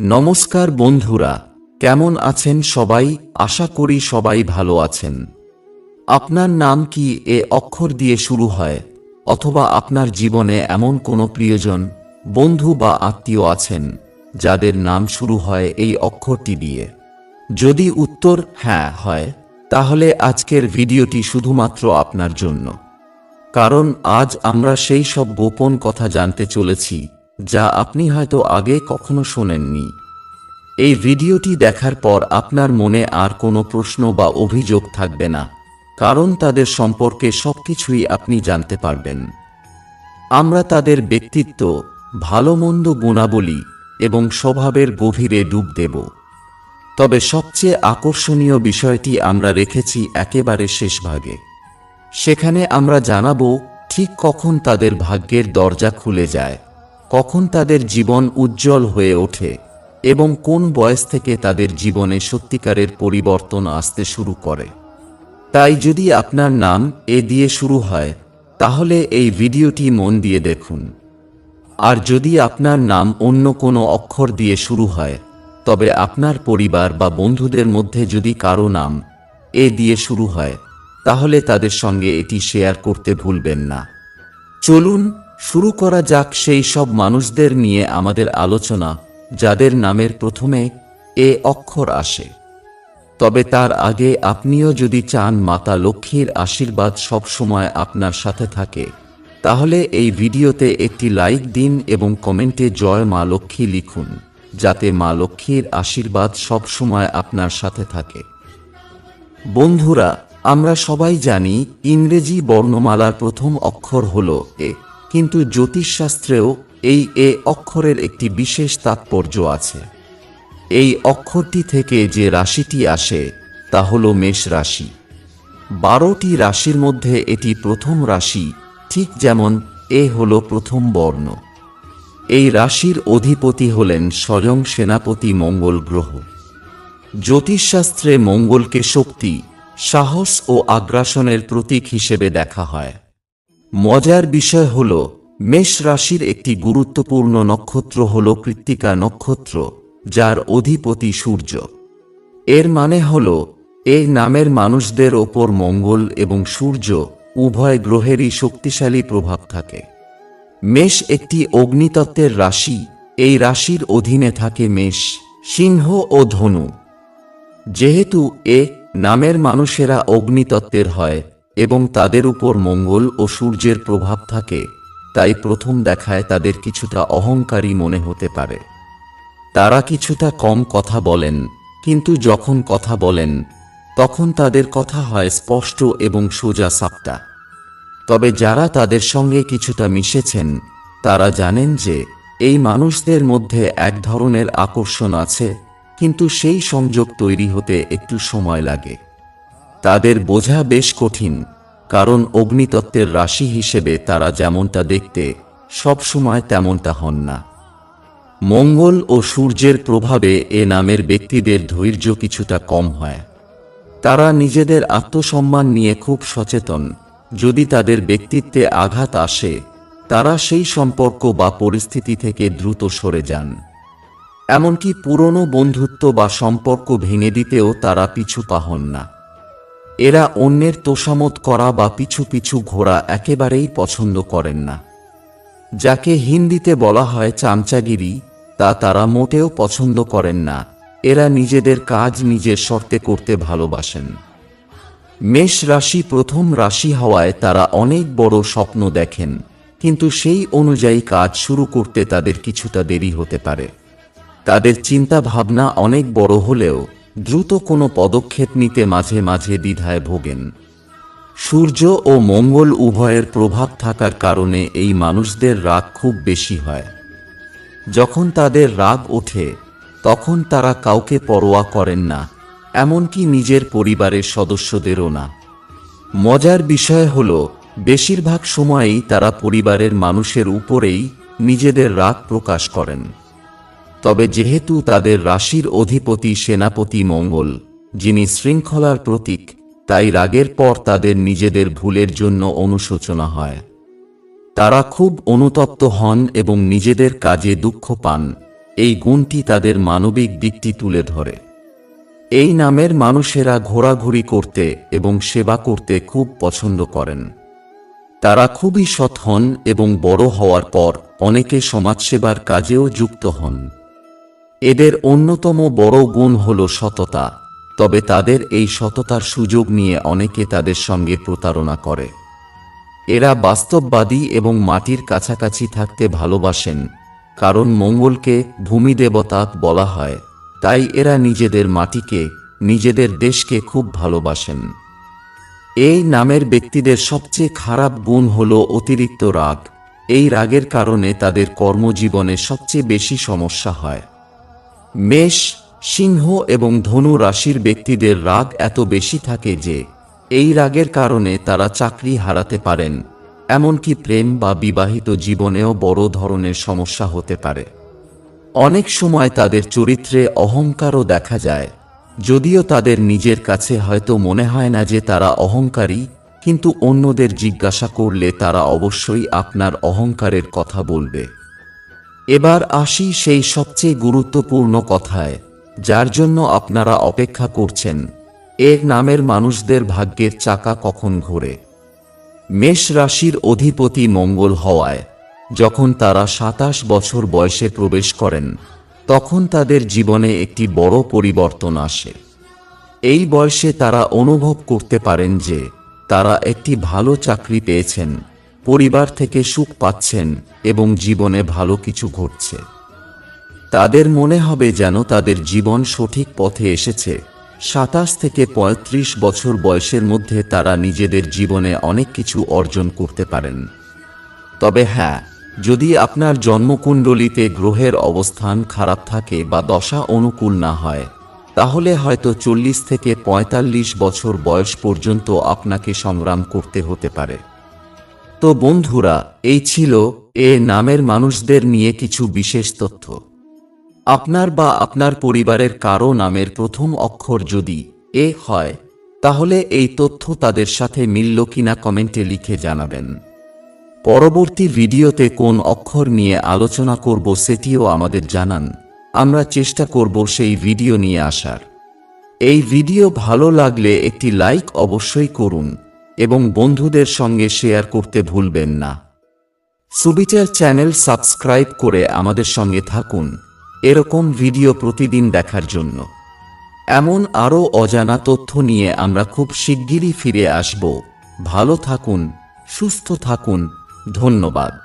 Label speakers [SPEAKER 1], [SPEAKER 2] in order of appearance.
[SPEAKER 1] নমস্কার বন্ধুরা, কেমন আছেন সবাই? আশা করি সবাই ভালো আছেন। আপনার নাম কি? এ অক্ষর দিয়ে শুরু হয়। অথবা আপনার জীবনে এমন কোনো প্রিয়জন, বন্ধু বা আত্মীয় আছেন, যাদের নাম শুরু হয় এই অক্ষরটি দিয়ে? যদি উত্তর হ্যাঁ হয়, তাহলে আজকের ভিডিওটি শুধুমাত্র আপনার জন্য। কারণ আজ আমরা সেই সব গোপন কথা জানতে চলেছি যা আপনি হয়তো আগে কখনো শোনেননি। এই ভিডিওটি দেখার পর আপনার মনে আর কোনো প্রশ্ন বা অভিযোগ থাকবে না, কারণ তাদের সম্পর্কে সবকিছুই আপনি জানতে পারবেন। আমরা তাদের ব্যক্তিত্ব ভালো মন্দ গুণাবলী এবং স্বভাবের গভীরে ডুব দেব। তবে সবচেয়ে আকর্ষণীয় বিষয়টি আমরা রেখেছি একেবারে শেষ ভাগে। সেখানে আমরা জানাব, ঠিক কখন তাদের ভাগ্যের দরজা খুলে যায়। কখন তাদের জীবন উজ্জ্বল হয়ে ওঠে এবং কোন বয়স থেকে তাদের জীবনে সত্যিকারের পরিবর্তন আসতে শুরু করে। তাই যদি আপনার নাম এ দিয়ে শুরু হয়, তাহলে এই ভিডিওটি মন দিয়ে দেখুন। আর যদি আপনার নাম অন্য কোনো অক্ষর দিয়ে শুরু হয়, তবে আপনার পরিবার বা বন্ধুদের মধ্যে যদি কারও নাম এ দিয়ে শুরু হয়, তাহলে তাদের সঙ্গে এটি শেয়ার করতে ভুলবেন না। চলুন শুরু করা যাক সেই সব মানুষদের নিয়ে আমাদের আলোচনা, যাদের নামের প্রথমে এ অক্ষর আসে। তবে তার আগে আপনিও যদি চান মাতা লক্ষ্মীর আশীর্বাদ সবসময় আপনার সাথে থাকে, তাহলে এই ভিডিওতে একটি লাইক দিন এবং কমেন্টে জয় মা লক্ষ্মী লিখুন, যাতে মা লক্ষ্মীর আশীর্বাদ সবসময় আপনার সাথে থাকে। বন্ধুরা, আমরা সবাই জানি ইংরেজি বর্ণমালার প্রথম অক্ষর হল এ। কিন্তু জ্যোতিষশাস্ত্রেও এই এ অক্ষরের একটি বিশেষ তাৎপর্য আছে। এই অক্ষরটি থেকে যে রাশিটি আসে, তা হল মেষ রাশি। বারোটি রাশির মধ্যে এটি প্রথম রাশি, ঠিক যেমন এ হল প্রথম বর্ণ। এই রাশির অধিপতি হলেন স্বয়ং সেনাপতি মঙ্গল গ্রহ। জ্যোতিষশাস্ত্রে মঙ্গলকে শক্তি, সাহস ও আগ্রাসনের প্রতীক হিসেবে দেখা হয়। মজার বিষয় হল, মেষ রাশির একটি গুরুত্বপূর্ণ নক্ষত্র হল কৃত্তিকা নক্ষত্র, যার অধিপতি সূর্য। এর মানে হল, এই নামের মানুষদের ওপর মঙ্গল এবং সূর্য উভয় গ্রহেরই শক্তিশালী প্রভাব থাকে। মেষ একটি অগ্নিতত্ত্বের রাশি, এই রাশির অধীনে থাকে মেষ, সিংহ ও ধনু। যেহেতু এ নামের মানুষেরা অগ্নিতত্ত্বের হয় এবং তাদের উপর মঙ্গল ও সূর্যের প্রভাব থাকে, তাই প্রথম দেখায় তাদের কিছুটা অহংকারী মনে হতে পারে। তারা কিছুটা কম কথা বলেন, কিন্তু যখন কথা বলেন, তখন তাদের কথা হয় স্পষ্ট এবং সোজা সাপটা। তবে যারা তাদের সঙ্গে কিছুটা মিশেছেন, তারা জানেন যে এই মানুষদের মধ্যে এক ধরনের আকর্ষণ আছে, কিন্তু সেই সংযোগ তৈরি হতে একটু সময় লাগে। তাদের বোঝা বেশ কঠিন, কারণ অগ্নিতত্ত্বের রাশি হিসেবে তারা যেমনটা দেখতে সবসময় তেমনটা হন না। মঙ্গল ও সূর্যের প্রভাবে এ নামের ব্যক্তিদের ধৈর্য কিছুটা কম হয়। তারা নিজেদের আত্মসম্মান নিয়ে খুব সচেতন, যদি তাদের ব্যক্তিত্বে আঘাত আসে, তারা সেই সম্পর্ক বা পরিস্থিতি থেকে দ্রুত সরে যান। এমনকি পুরনো বন্ধুত্ব বা সম্পর্ক ভেঙে দিতেও তারা পিছু পাহন না। এরা অন্যের তোষামত করা বা পিছু পিছু ঘোরা একেবারেই পছন্দ করেন না। যাকে হিন্দিতে বলা হয় চামচাগিরি, তা তারা মোটেও পছন্দ করেন না। এরা নিজেদের কাজ নিজের শর্তে করতে ভালোবাসেন। মেষ রাশি প্রথম রাশি হওয়ায় তারা অনেক বড় স্বপ্ন দেখেন, কিন্তু সেই অনুযায়ী কাজ শুরু করতে তাদের কিছুটা দেরি হতে পারে। তাদের চিন্তা ভাবনা অনেক বড় হলেও দ্রুত কোনো পদক্ষেপ নিতে মাঝে মাঝে দ্বিধায় ভোগেন। সূর্য ও মঙ্গল উভয়ের প্রভাব থাকার কারণে এই মানুষদের রাগ খুব বেশি হয়। যখন তাদের রাগ ওঠে, তখন তারা কাউকে পরোয়া করেন না, এমনকি নিজের পরিবারের সদস্যদেরও না। মজার বিষয় হল, বেশিরভাগ সময়েই তারা পরিবারের মানুষের উপরেই নিজেদের রাগ প্রকাশ করেন। তবে যেহেতু তাদের রাশির অধিপতি সেনাপতি মঙ্গল, যিনি শৃঙ্খলার প্রতীক, তাই রাগের পর তাদের নিজেদের ভুলের জন্য অনুশোচনা হয়। তারা খুব অনুতপ্ত হন এবং নিজেদের কাজে দুঃখ পান। এই গুণটি তাদের মানবিক দিকটি তুলে ধরে। এই নামের মানুষেরা ঘোরাঘুরি করতে এবং সেবা করতে খুব পছন্দ করেন। তারা খুবই সৎ হন এবং বড় হওয়ার পর অনেকে সমাজসেবার কাজেও যুক্ত হন। এদের অন্যতম বড় গুণ হল সততা, তবে তাদের এই সততার সুযোগ নিয়ে অনেকে তাদের সঙ্গে প্রতারণা করে। এরা বাস্তববাদী এবং মাটির কাছাকাছি থাকতে ভালোবাসেন, কারণ মঙ্গলকে ভূমিদেবতা বলা হয়, তাই এরা নিজেদের মাটিকে, নিজেদের দেশকে খুব ভালোবাসেন। এই নামের ব্যক্তিদের সবচেয়ে খারাপ গুণ হল অতিরিক্ত রাগ, এই রাগের কারণে তাদের কর্মজীবনে সবচেয়ে বেশি সমস্যা হয়। মেষ, সিংহ এবং ধনু রাশির ব্যক্তিদের রাগ এত বেশি থাকে যে, এই রাগের কারণে তারা চাকরি হারাতে পারেন। এমনকি প্রেম বা বিবাহিত জীবনেও বড় ধরনের সমস্যা হতে পারে। অনেক সময় তাদের চরিত্রে অহংকারও দেখা যায়। যদিও তাদের নিজের কাছে হয়তো মনে হয় না যে তারা অহংকারী, কিন্তু অন্যদের জিজ্ঞাসা করলে তারা অবশ্যই আপনার অহংকারের কথা বলবে। এবার আসি সেই সবচেয়ে গুরুত্বপূর্ণ কথায়, যার জন্য আপনারা অপেক্ষা করছেন। এর নামের মানুষদের ভাগ্যের চাকা কখন ঘোরে? মেষ রাশির অধিপতি মঙ্গল হওয়ায়, যখন তারা সাতাশ বছর বয়সে প্রবেশ করেন, তখন তাদের জীবনে একটি বড় পরিবর্তন আসে। এই বয়সে তারা অনুভব করতে পারেন যে, তারা একটি ভালো চাকরি পেয়েছেন। পরিবার থেকে সুখ পাচ্ছেন এবং জীবনে ভালো কিছু ঘটছে। তাদের মনে হবে যেন তাদের জীবন সঠিক পথে এসেছে। সাতাশ থেকে ৩৫ বছর বয়সের মধ্যে তারা নিজেদের জীবনে অনেক কিছু অর্জন করতে পারেন। তবে হ্যাঁ যদি আপনার জন্মকুণ্ডলিতে গ্রহের অবস্থান খারাপ থাকে বা দশা অনুকূল না হয়, তাহলে হয়তো চল্লিশ থেকে ৪৫ বছর বয়স পর্যন্ত আপনাকে সংগ্রাম করতে হতে পারে। তো বন্ধুরা, এই ছিল এ নামের মানুষদের নিয়ে কিছু বিশেষ তথ্য। আপনার বা আপনার পরিবারের কারও নামের প্রথম অক্ষর যদি এ হয়, তাহলে এই তথ্য তাদের সাথে মিলল কিনা কমেন্টে লিখে জানাবেন। পরবর্তী ভিডিওতে কোন অক্ষর নিয়ে আলোচনা করব সেটিও আমাদের জানান। আমরা চেষ্টা করব সেই ভিডিও নিয়ে আসার। এই ভিডিও ভালো লাগলে একটি লাইক অবশ্যই করুন। এবং বন্ধুদের সঙ্গে শেয়ার করতে ভুলবেন না। সুবিচার চ্যানেল সাবস্ক্রাইব করে আমাদের সঙ্গে থাকুন। এরকম ভিডিও প্রতিদিন দেখার জন্য। এমন আরও অজানা তথ্য নিয়ে আমরা খুব শিগগিরই ফিরে আসব। ভালো থাকুন, সুস্থ থাকুন। ধন্যবাদ।